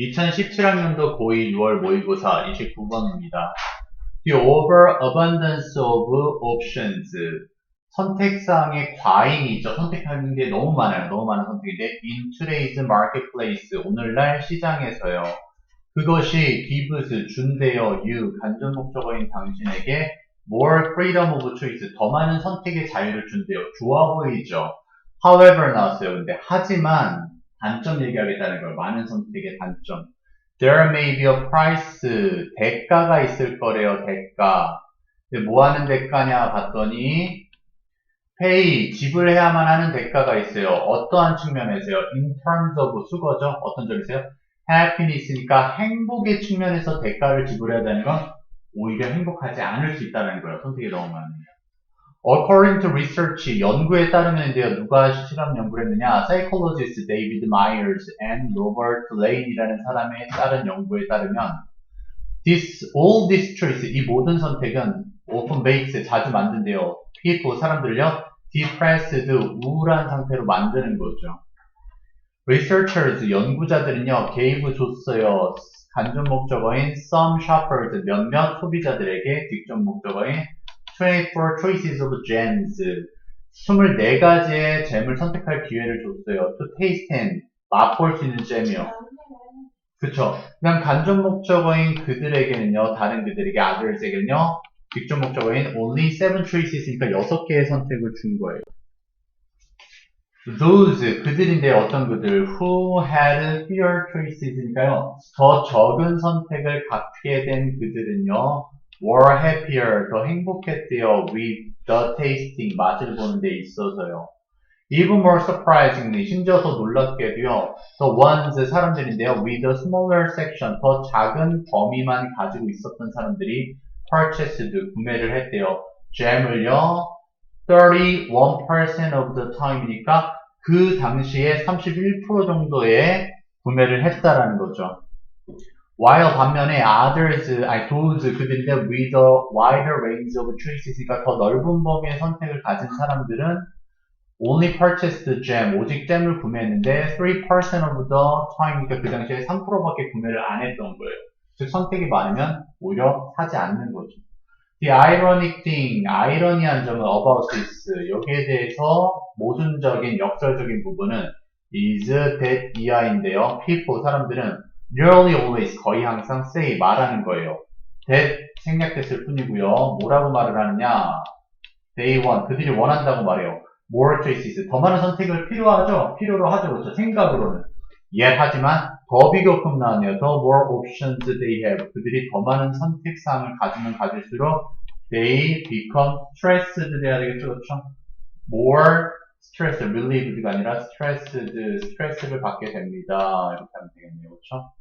2017학년도 고2 6월 모의고사 29번입니다. The overabundance of options. 선택사항의 과잉이 있죠. 선택하는 게 너무 많아요. 너무 많은 선택인데 in today's marketplace. 오늘날 시장에서요. 그것이 gives 준대요. you 간접 목적어인 당신에게 more freedom of choice. 더 많은 선택의 자유를 준대요. 좋아 보이죠. however 나왔어요. 근데 하지만 단점 얘기하겠다는 걸 많은 선택의 단점. There may be a price. 대가가 있을 거래요. 대가. 뭐 하는 대가냐 봤더니 pay 지불해야만 하는 대가가 있어요. 어떠한 측면에서요? In terms of 수거죠. 어떤 점이세요? happiness니까 행복의 측면에서 대가를 지불해야 되는 건 오히려 행복하지 않을 수 있다는 거예요. 선택이 너무 많으면. According to research, 연구에 따르면인데요. 누가 실험 연구를 했느냐? Psychologist David Myers and Robert Lane이라는 사람에 따른 연구에 따르면 this, all this choice, 이 모든 선택은 often makes, 자주 만든대요. people, 사람들을요. depressed, 우울한 상태로 만드는 거죠. researchers, 연구자들은요. gave 줬어요. 간접 목적어인 some shoppers, 몇몇 소비자들에게 직접 목적어인 24 choices of gems. 24가지의 잼을 선택할 기회를 줬어요. to taste and 맛볼 수 있는 잼이요. 그쵸. 그냥 간접 목적어인 그들에게는요, 다른 그들에게 others에게는요, 직접 목적어인 only seven choices니까 6개의 선택을 준 거예요. those, 그들인데 어떤 그들, who had fewer choices니까요, 더 적은 선택을 갖게 된 그들은요, were happier, 더 행복했대요. with the tasting, 맛을 보는 데 있어서요. Even more surprisingly, 심지어 더 놀랍게도요. The ones, 사람들인데요. with a smaller section, 더 작은 범위만 가지고 있었던 사람들이 purchased, 구매를 했대요. 잼을요. 31% of the time이니까 그 당시에 31% 정도의 구매를 했다라는 거죠. While 반면에 others, 아니 those 그들인데 with a wider range of choices니까 더 넓은 범위의 선택을 가진 사람들은 only purchased gem, 오직 잼을 구매했는데 3% of the time이니까 그 당시에 3%밖에 구매를 안 했던 거예요. 즉 선택이 많으면 오히려 사지 않는 거죠. The ironic thing, 아이러니한 점은 about this, 여기에 대해서 모순적인 역설적인 부분은 is that 이하인데요. people, 사람들은 nearly always, 거의 항상 say, 말하는 거예요. that 생략됐을 뿐이고요. 뭐라고 말을 하느냐? they want, 그들이 원한다고 말해요. more choices, 더 많은 선택을 필요하죠? 필요로 하죠. 그렇죠? 생각으로는. yet 하지만 더 비교급 나왔네요. The more options they have. 그들이 더 많은 선택 사항을 가지면 가질수록 they become stressed 돼야 되겠죠. 그렇죠? more stress, relieved가 아니라 stressed, 스트레스를 받게 됩니다. 이렇게 하면 되겠네요. 그렇죠?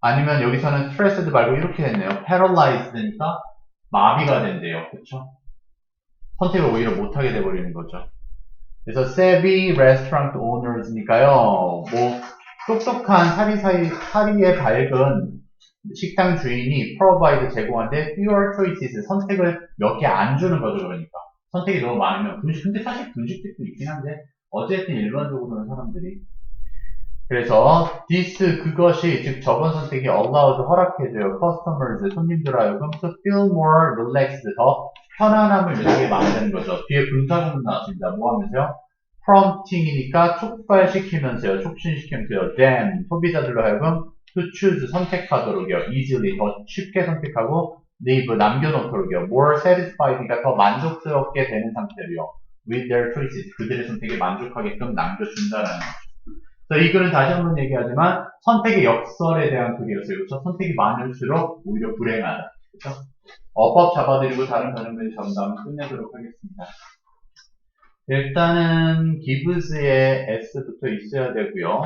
아니면 여기서는 stressed 말고 이렇게 됐네요. paralyzed니까 마비가 된대요. 그렇죠? 선택을 오히려 못하게 돼버리는 거죠. 그래서 savvy restaurant owners니까요. 뭐 똑똑한 사리사리 사리에 밝은 식당 주인이 provide 제공한데 fewer choices 선택을 몇 개 안 주는 거죠. 그러니까 선택이 너무 많으면 근데 사실 분식집도 있긴 한데 어쨌든 일반적으로는 사람들이 그래서 this 그것이 즉 저번 선택이 allows 허락해줘요. customers 손님들 하여금 to feel more relaxed 더 편안함을 느끼게 만드는 거죠. 뒤에 분사구문 나왔습니다. 뭐 하면서요? prompting이니까 촉발시키면서요. 촉진시키면서요. then 소비자들로 하여금 to choose 선택하도록요. easily 더 쉽게 선택하고 leave 남겨놓도록요. more satisfied니까 더 만족스럽게 되는 상태로요. with their choices 그들의 선택에 만족하게끔 남겨준다는 거죠. 이 글은 다시 한번 얘기하지만 선택의 역설에 대한 글이었어요. 그렇죠? 선택이 많을수록 오히려 불행하다. 그렇죠? 어법 잡아드리고 다른 가정들이 정답을 끝내도록 하겠습니다. 일단은 gives에 s부터 있어야 되고요.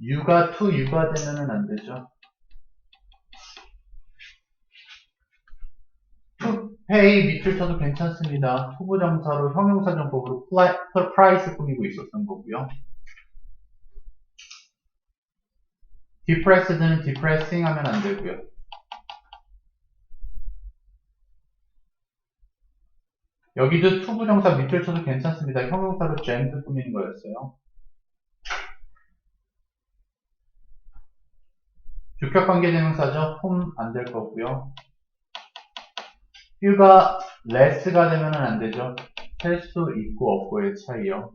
유가 to 유가 되면은 안 되죠. 회의 밑줄 쳐도 괜찮습니다. 후보정사로 형용사정법으로 프라이스 꾸미고 있었던 거고요. depressed는 depressing 하면 안 되고요. 여기도 투부정사 밑줄 쳐도 괜찮습니다. 형용사로 jammed 꾸미는 거였어요. 주격관계대명사죠. 홈 안 될 거고요. Few가 less가 되면 안 되죠. 셀 수 있고 없고의 차이요.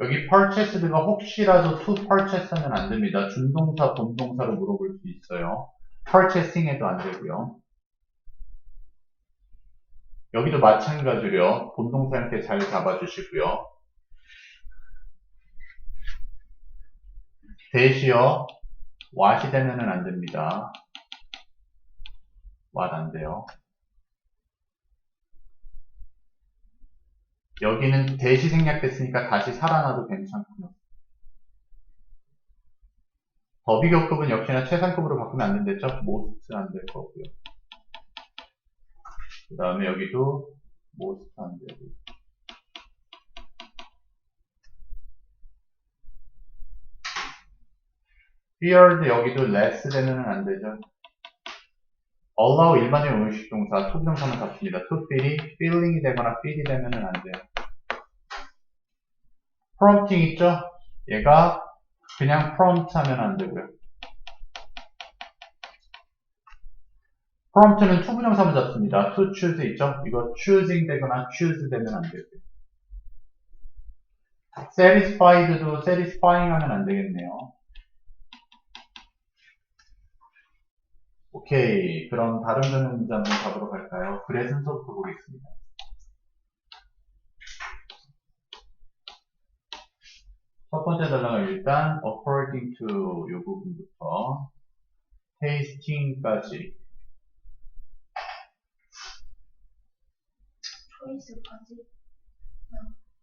여기 purchased가 혹시라도 to purchase는 안 됩니다. 준동사, 본동사로 물어볼 수 있어요. purchasing에도 안 되고요. 여기도 마찬가지로 본동사 형태 잘 잡아주시고요. 대시어 what이 되면은 안 됩니다. what 안 돼요. 여기는 대시 생략됐으니까 다시 살아나도 괜찮고요. 더비격급은 역시나 최상급으로 바꾸면 안 된댔죠? most 안될 거고요. 그 다음에 여기도 most 안 되고. Feared 여기도 less 되면 안 되죠. allow 일반적인 의식 동사, to 동사만 잡습니다. to feel이 feeling이 되거나 feel이 되면 안 돼요. prompting 있죠? 얘가 그냥 prompt 하면 안 되고요. prompt는 to 부정사만 잡습니다. to choose 있죠? 이거 choosing 되거나 choose 되면 안 되고요. satisfied도 satisfying 하면 안 되겠네요. 오케이. 그럼 다른 전형 문제 한번 가보러 갈까요? 글의 순서부터 보겠습니다. 첫 번째 단락은 일단 according to 이 부분부터 tasting까지 초이스까지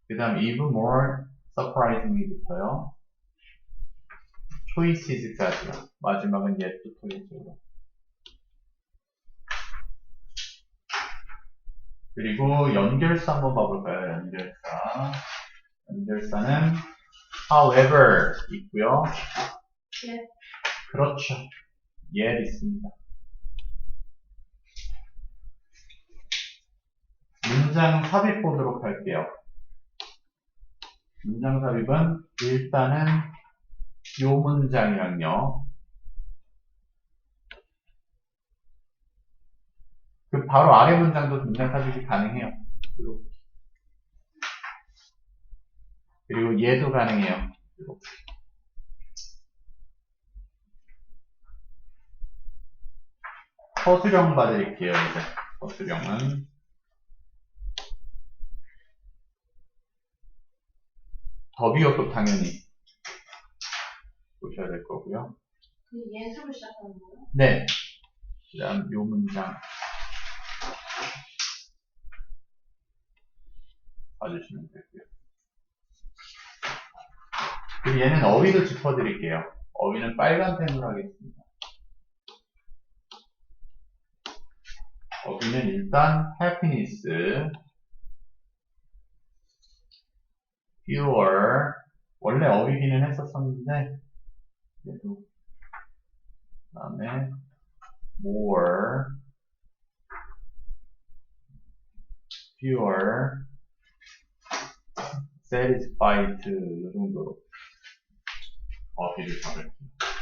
그 다음 even more surprisingly부터요 choices까지요 마지막은 yet부터겠 그리고 연결사 한번 봐볼까요 연결사 연결사는 however 있고요 예. 그렇죠 yet 있습니다 문장 삽입 보도록 할게요. 문장 삽입은 일단은 요 문장이랑요. 그 바로 아래 문장도 문장 삽입이 가능해요. 그리고 얘도 가능해요. 서술형 봐드릴게요. 이제 서술형은 더비어급 당연히 보셔야 될 거고요. 그 예수로 시작하는 거예요? 네. 그 다음 요 문장 봐주시면 되고요. 얘는 어휘도 짚어드릴게요. 어휘는 빨간 펜으로 하겠습니다. 어휘는 일단 happiness, pure 원래 어휘기는 했었었는데 그 다음에 more pure satisfied 이 정도로 어휘를 잡을게요.